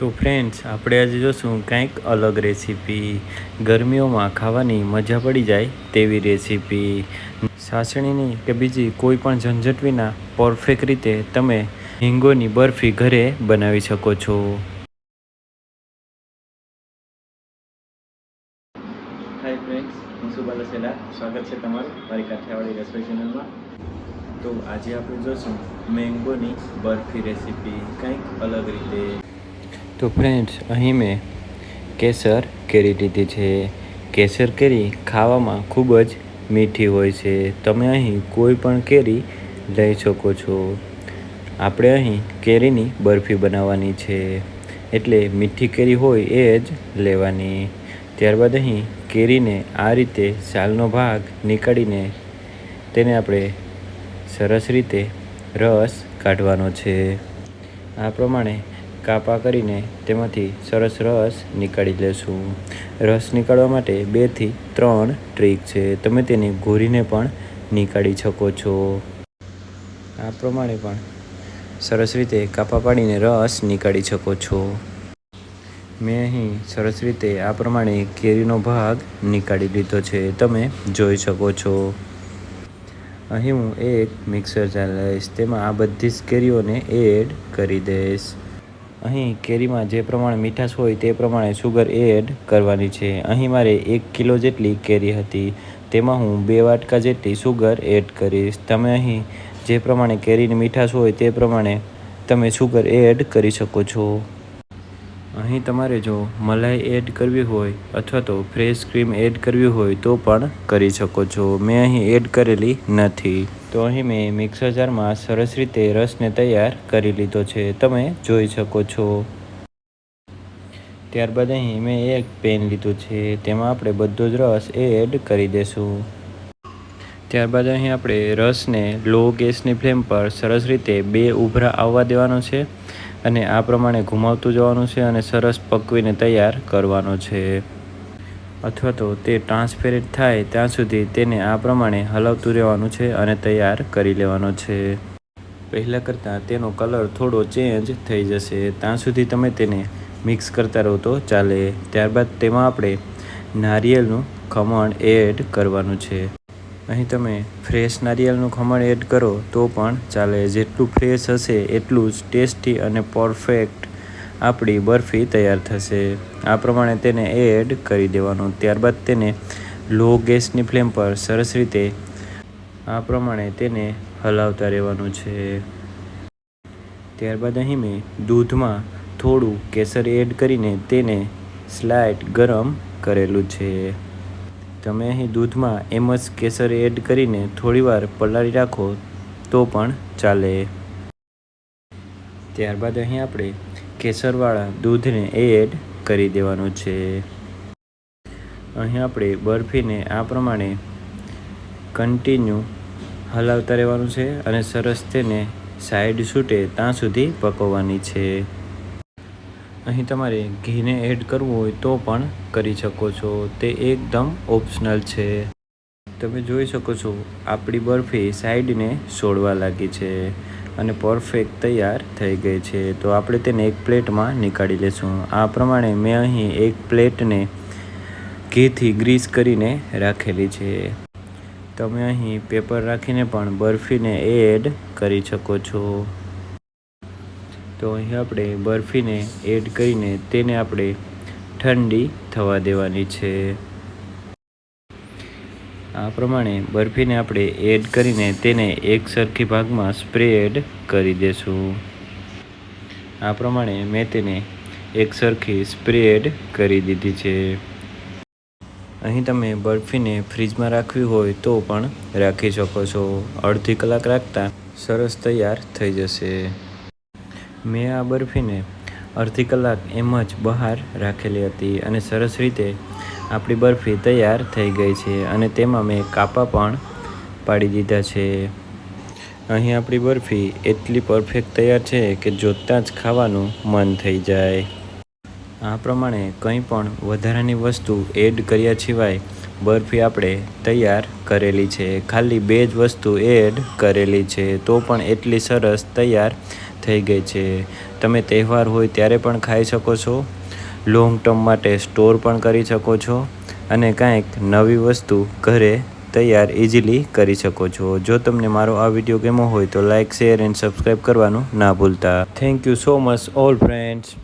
તો ફ્રેન્ડ્સ આપણે આજે જોશું કંઈક અલગ રેસીપી ગરમીઓમાં ખાવાની મજા પડી જાય તેવી રેસીપી સાસણીની કે બીજી કોઈ પણ ઝંઝટ વિના પરફેક્ટ રીતે તમે હિંગોની બરફી ઘરે બનાવી શકો છો. હાય ફ્રેન્ડ્સ હું સુબાલ સેલા સ્વાગત છે તમારું મારી કાઠિયાવાડી રસોઈ ચેનલમાં તો આજે આપણે જોશું મેંગોની બરફી રેસીપી કંઈક અલગ રીતે. તો ફ્રેન્ડ્સ અહીં મેં કેસર કેરી લીધી છે. કેસર કેરી ખાવામાં ખૂબ જ મીઠી હોય છે. તમે અહીં કોઈ પણ કેરી લઈ શકો છો. આપણે અહીં કેરીની બરફી બનાવવાની છે. એટલે મીઠી કેરી હોય એ જ લેવાની. ત્યારબાદ અહીં કેરીને આ રીતે સાલનો ભાગ નીકાળીને તેને આપણે સરસ રીતે રસ કાઢવાનો છે. આ પ્રમાણે કાપા કરીને તેમાંથી સરસ રસ નીકાળી લેશું. રસ નીકાળવા માટે બેથી ત્રણ ટ્રીક છે. તમે તેને ઘોરીને પણ નીકાળી શકો છો. આ પ્રમાણે પણ સરસ રીતે કાપા પાડીને રસ નીકાળી શકો છો. મેં અહીં સરસ રીતે આ પ્રમાણે કેરીનો ભાગ નીકાળી લીધો છે. તમે જોઈ શકો છો. અહીં હું એક મિક્સર જાર લઈશ તેમાં આ બધી જ કેરીઓને એડ કરી દઈશ. અહીં કેરીમાં જે પ્રમાણે મીઠાશ હોય તે પ્રમાણે સુગર એડ કરવાની છે. અહીં મારે એક કિલો જેટલી કેરી હતી. તેમાં હું બે વાટકા જેટલી સુગર એડ કરીશ. તમે અહીં જે પ્રમાણે કેરીની મીઠાશ હોય તે પ્રમાણે તમે સુગર એડ કરી શકો છો. અહીં તમારે જો મલાઈ એડ કરવી હોય અથવા તો ફ્રેશ ક્રીમ એડ કરવી હોય તો પણ કરી શકો છો. મેં અહીં એડ કરેલી નથી. તો અહીં મેં મિક્સર જારમાં સરસ રીતે રસને તૈયાર કરી લીધો છે. તમે જોઈ શકો છો. ત્યારબાદ અહીં મેં એક પેન લીધું છે. તેમાં આપણે બધો જ રસ એડ કરી દેશું. ત્યારબાદ અહીં આપણે રસને લો ગેસની ફ્લેમ પર સરસ રીતે બે ઉભરા આવવા દેવાનો છે. અને આ પ્રમાણે ઘુમાવતું જવાનું છે અને સરસ પકવીને તૈયાર કરવાનો છે. અથવા તો તે ટ્રાન્સપેરેન્ટ થાય ત્યાં સુધી તેને આ પ્રમાણે હલાવતું રહેવાનું છે અને તૈયાર કરી લેવાનો છે. પહેલાં કરતાં તેનો કલર થોડો ચેન્જ થઈ જશે. ત્યાં સુધી તમે તેને મિક્સ કરતા રહો તો ચાલે. ત્યારબાદ તેમાં આપણે નારિયેળનું ખમણ એડ કરવાનું છે. અહીં તમે ફ્રેશ નારિયેળનું ખમણ એડ કરો તો પણ ચાલે. જેટલું ફ્રેશ હશે એટલું જ ટેસ્ટી અને પરફેક્ટ આપણી બરફી તૈયાર થશે. આ પ્રમાણે તેને એડ કરી દેવાનું. ત્યારબાદ તેને લો ગેસની ફ્લેમ પર સરસ રીતે આ પ્રમાણે તેને હલાવતા રહેવાનું છે. ત્યારબાદ અહીં મેં દૂધમાં થોડું કેસર એડ કરીને તેને સ્લાઇટ ગરમ કરેલું છે. તમે અહીં દૂધમાં એમ જ કેસર એડ કરીને થોડીવાર પલાળી રાખો, તો પણ ચાલે. ત્યારબાદ અહીં આપણે કેસરવાળા દૂધને એડ કરી દેવાનું છે. અહીં આપણે બરફીને આ પ્રમાણે કન્ટિન્યુ હલાવતા રહેવાનું છે અને સરસ તેને સાઈડ છૂટે ત્યાં સુધી પકવવાની છે. અહીં તમારે ઘીને એડ કરવું હોય તો પણ કરી શકો છો. તે એકદમ ઓપ્શનલ છે. તમે જોઈ શકો છો, આપણી બરફી સાઈડને છોડવા લાગી છે અને પરફેક્ટ તૈયાર થઈ ગઈ છે. તો આપણે તેને એક પ્લેટમાં નીકાળી લઈશું આ પ્રમાણે મેં અહીં એક પ્લેટને ઘીથી ગ્રીસ કરીને રાખેલી છે. તમે અહીં પેપર રાખીને પણ બરફીને એડ કરી શકો છો. તો અહીં આપણે બરફીને એડ કરીને તેને આપણે ઠંડી થવા દેવાની છે. આ પ્રમાણે બરફીને આપણે એડ કરીને તેને એક સરખી ભાગમાં સ્પ્રેડ કરી દેશું. આ પ્રમાણે મેં તેને એક સરખી સ્પ્રેડ કરી દીધી છે. અહીં તમે બરફીને ફ્રીજમાં રાખવી હોય તો પણ રાખી શકો છો. અડધી કલાક રાખતા સરસ તૈયાર થઈ જશે. મેં આ બરફીને અડધી કલાક એમ જ બહાર રાખેલી હતી અને સરસ રીતે આપણી બરફી તૈયાર થઈ ગઈ છે અને તેમાં મેં કાપા પણ પાડી દીધા છે. અહીં આપણી બરફી એટલી પરફેક્ટ તૈયાર છે કે જોતાં જ ખાવાનું મન થઈ જાય. આ પ્રમાણે કંઈ પણ વધારાની વસ્તુ એડ કર્યા સિવાય બરફી આપણે તૈયાર કરેલી છે. ખાલી બે જ વસ્તુ એડ કરેલી છે તો પણ એટલી સરસ તૈયાર થઈ ગઈ છે. તમે તહેવાર હોય ત્યારે પણ ખાઈ શકો છો. લોંગ ટર્મ માટે સ્ટોર પણ કરી શકો છો. અને કાંઈક નવી વસ્તુ ઘરે તૈયાર ઇઝીલી કરી શકો છો. જો તમને મારો આ વીડિયો ગમ્યો હોય તો લાઇક શેર એન્ડ સબસ્ક્રાઈબ કરવાનું ના ભૂલતા. Thank you so much all friends